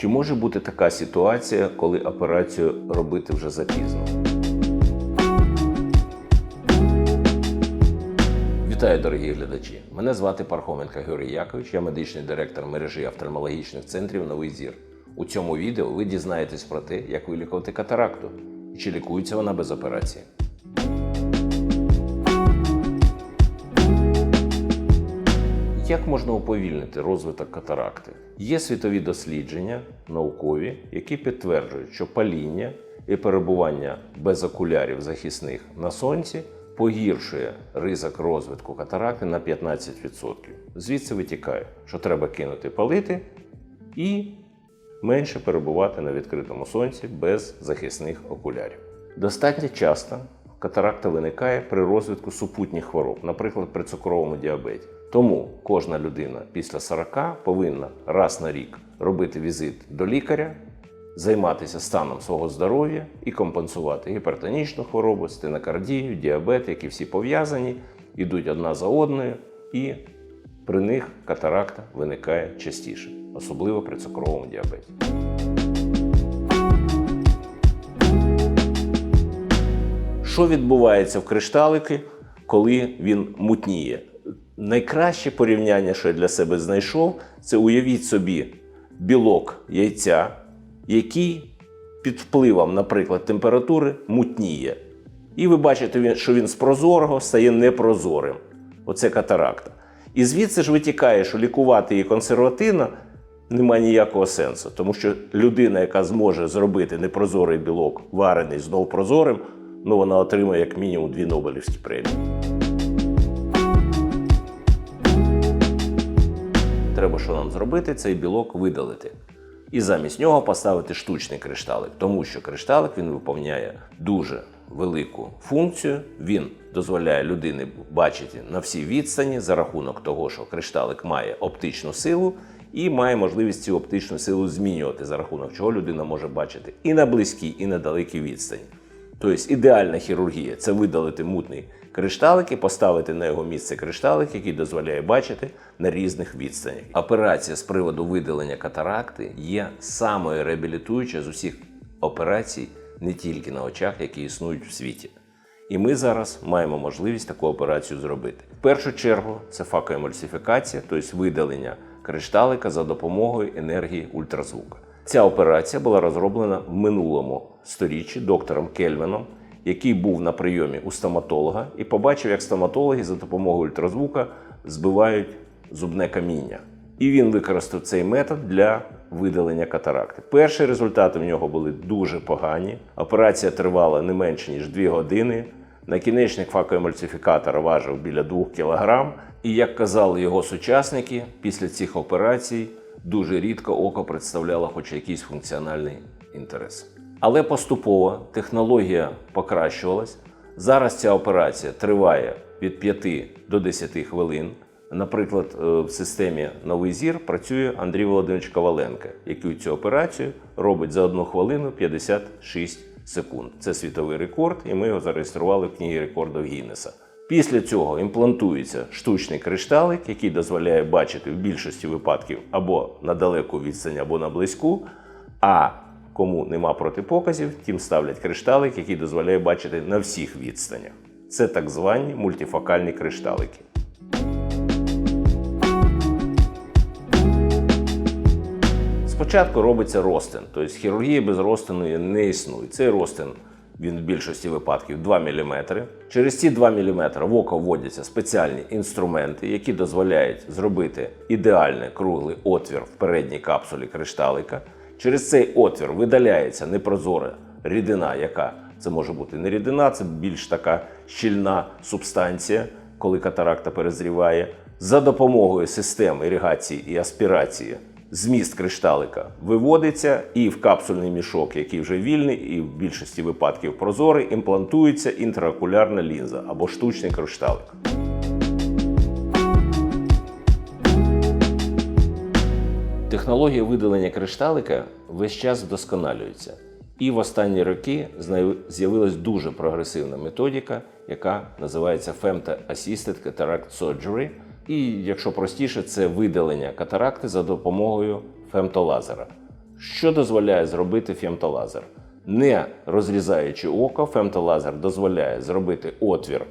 Чи може бути така ситуація, коли операцію робити вже запізно? Вітаю, дорогі глядачі! Мене звати Пархоменко Георгій Якович, я медичний директор мережі офтальмологічних центрів Новий Зір. У цьому відео ви дізнаєтесь про те, як вилікувати катаракту і чи лікується вона без операції. Як можна уповільнити розвиток катаракти? Є світові дослідження наукові, які підтверджують, що паління і перебування без окулярів захисних на сонці погіршує ризик розвитку катаракти на 15%. Звідси витікає, що треба кинути палити і менше перебувати на відкритому сонці без захисних окулярів. Достатньо часто катаракта виникає при розвитку супутніх хвороб, наприклад, при цукровому діабеті. Тому кожна людина після 40 повинна раз на рік робити візит до лікаря, займатися станом свого здоров'я і компенсувати гіпертонічну хворобу, стенокардію, діабет, які всі пов'язані, йдуть одна за одною, і при них катаракта виникає частіше, особливо при цукровому діабеті. Що відбувається в кришталики, коли він мутніє? Найкраще порівняння, що я для себе знайшов, це уявіть собі білок яйця, який під впливом, наприклад, температури мутніє. І ви бачите, що він з прозорого стає непрозорим. Оце катаракта. І звідси ж витікає, що лікувати її консервативно немає ніякого сенсу, тому що людина, яка зможе зробити непрозорий білок, варений знов прозорим, ну вона отримає як мінімум дві Нобелівські премії. Треба, що нам зробити, цей білок видалити. І замість нього поставити штучний кришталик, тому що кришталик він виповняє дуже велику функцію. Він дозволяє людині бачити на всій відстані за рахунок того, що кришталик має оптичну силу і має можливість цю оптичну силу змінювати, за рахунок чого людина може бачити і на близькій, і на далекій відстані. Тобто ідеальна хірургія це видалити мутний кришталик і поставити на його місце кришталик, який дозволяє бачити на різних відстанях. Операція з приводу видалення катаракти є самою реабілітуючою з усіх операцій не тільки на очах, які існують в світі. І ми зараз маємо можливість таку операцію зробити. В першу чергу це факоемульсифікація, тобто видалення кришталика за допомогою енергії ультразвука. Ця операція була розроблена в минулому сторіччі доктором Кельвіном, який був на прийомі у стоматолога і побачив, як стоматологи за допомогою ультразвука збивають зубне каміння. І він використав цей метод для видалення катаракти. Перші результати в нього були дуже погані. Операція тривала не менше ніж 2 години. Накінечник факоемульсифікатора важив біля 2 кг. І як казали його сучасники, після цих операцій дуже рідко око представляло хоч якийсь функціональний інтерес. Але поступово технологія покращувалась. Зараз ця операція триває від 5 до 10 хвилин. Наприклад, е, в системі Новий Зір працює Андрій Володимирович Коваленко, який цю операцію робить за 1 хвилину 56 секунд. Це світовий рекорд, і ми його зареєстрували в книгі рекордів Гіннеса. Після цього імплантується штучний кришталик, який дозволяє бачити в більшості випадків або на далеку відстань, або на близьку. А кому нема протипоказів, тим ставлять кришталик, який дозволяє бачити на всіх відстанях. Це так звані мультифокальні кришталики. Спочатку робиться ростин, тобто хірургія без розтину не існує. Цей ростин він в більшості випадків 2 мм. Через ці 2 мм в око вводяться спеціальні інструменти, які дозволяють зробити ідеальний круглий отвір в передній капсулі кришталика. Через цей отвір видаляється непрозора рідина, яка це може бути не рідина, це більш така щільна субстанція, коли катаракта перезріває. За допомогою систем іригації і аспірації зміст кришталика виводиться і в капсульний мішок, який вже вільний, і в більшості випадків прозорий, імплантується інтраокулярна лінза або штучний кришталик. Технологія видалення кришталика весь час вдосконалюється. І в останні роки з'явилась дуже прогресивна методика, яка називається Femto Assisted Cataract Surgery. І якщо простіше, це видалення катаракти за допомогою фемтолазера. Що дозволяє зробити фемтолазер? Не розрізаючи око, фемтолазер дозволяє зробити отвір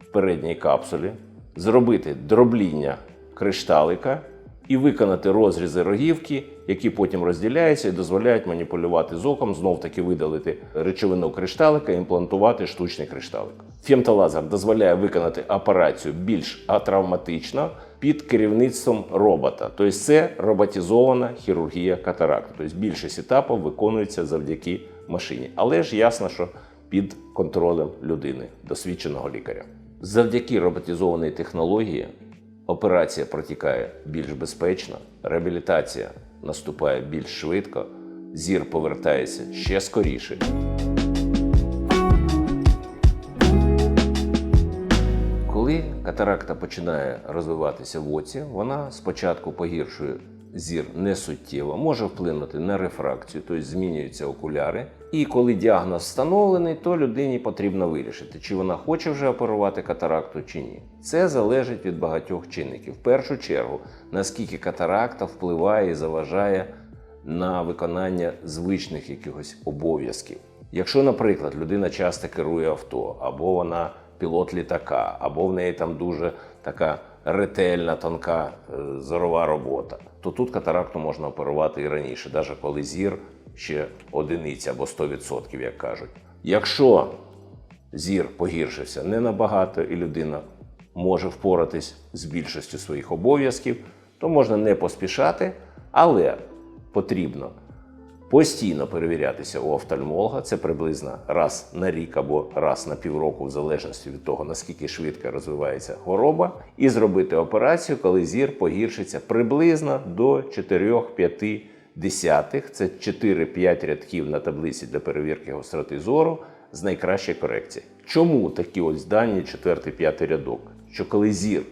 в передній капсулі, зробити дробління кришталика і виконати розрізи рогівки, які потім розділяються і дозволяють маніпулювати з оком, знов таки видалити речовину кришталика і імплантувати штучний кришталик. Фемтолазер дозволяє виконати операцію більш атравматично під керівництвом робота. Тобто це роботизована хірургія катаракту. Тобто більшість етапів виконується завдяки машині. Але ж ясно, що під контролем людини, досвідченого лікаря. Завдяки роботизованій технології операція протікає більш безпечно, реабілітація наступає більш швидко, зір повертається ще скоріше. Коли катаракта починає розвиватися в оці, вона спочатку погіршує зір несуттєво, може вплинути на рефракцію, тобто змінюються окуляри. І коли діагноз встановлений, то людині потрібно вирішити, чи вона хоче вже оперувати катаракту чи ні. Це залежить від багатьох чинників. В першу чергу, наскільки катаракта впливає і заважає на виконання звичних якихось обов'язків. Якщо, наприклад, людина часто керує авто, або вона пілот літака, або в неї там дуже така ретельна, тонка е, зорова робота, то тут катаракту можна оперувати і раніше, навіть коли зір ще одиниця або 100%, як кажуть. Якщо зір погіршився не набагато, і людина може впоратись з більшістю своїх обов'язків, то можна не поспішати, але потрібно постійно перевірятися у офтальмолога. Це приблизно раз на рік або раз на півроку, в залежності від того, наскільки швидко розвивається хвороба, і зробити операцію, коли зір погіршиться приблизно до 4-5 десятих. Це 4-5 рядків на таблиці для перевірки гостроти зору з найкращої корекції. Чому такі ось дані 4-5 рядок? Що коли зір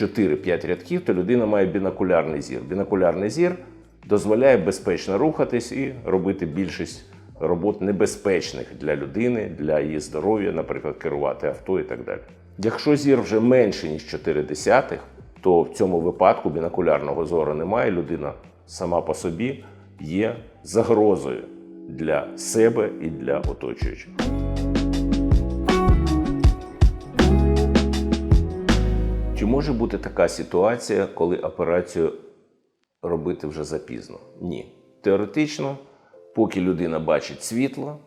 4-5 рядків, то людина має бінокулярний зір. Бінокулярний зір дозволяє безпечно рухатись і робити більшість робот небезпечних для людини, для її здоров'я, наприклад, керувати авто і так далі. Якщо зір вже менше, ніж 4 десятих, то в цьому випадку бінокулярного зору немає. Людина сама по собі є загрозою для себе і для оточуючих. Чи може бути така ситуація, коли операцію робити вже запізно? Ні. Теоретично, поки людина бачить світло,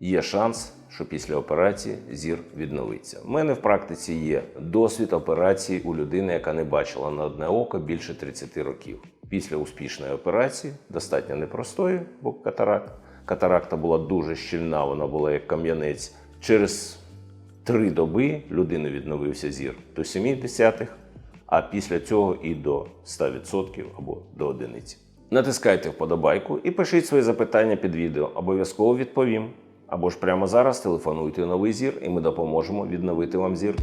є шанс, що після операції зір відновиться. У мене в практиці є досвід операції у людини, яка не бачила на одне око більше 30 років. Після успішної операції, достатньо непростої, бо катаракт, катаракта була дуже щільна, вона була як кам'янець. Через три доби людини відновився зір до 70-х, а після цього і до 100% або до одиниці. Натискайте вподобайку і пишіть свої запитання під відео. Обов'язково відповім. Або ж прямо зараз телефонуйте новий зір, і ми допоможемо відновити вам зір.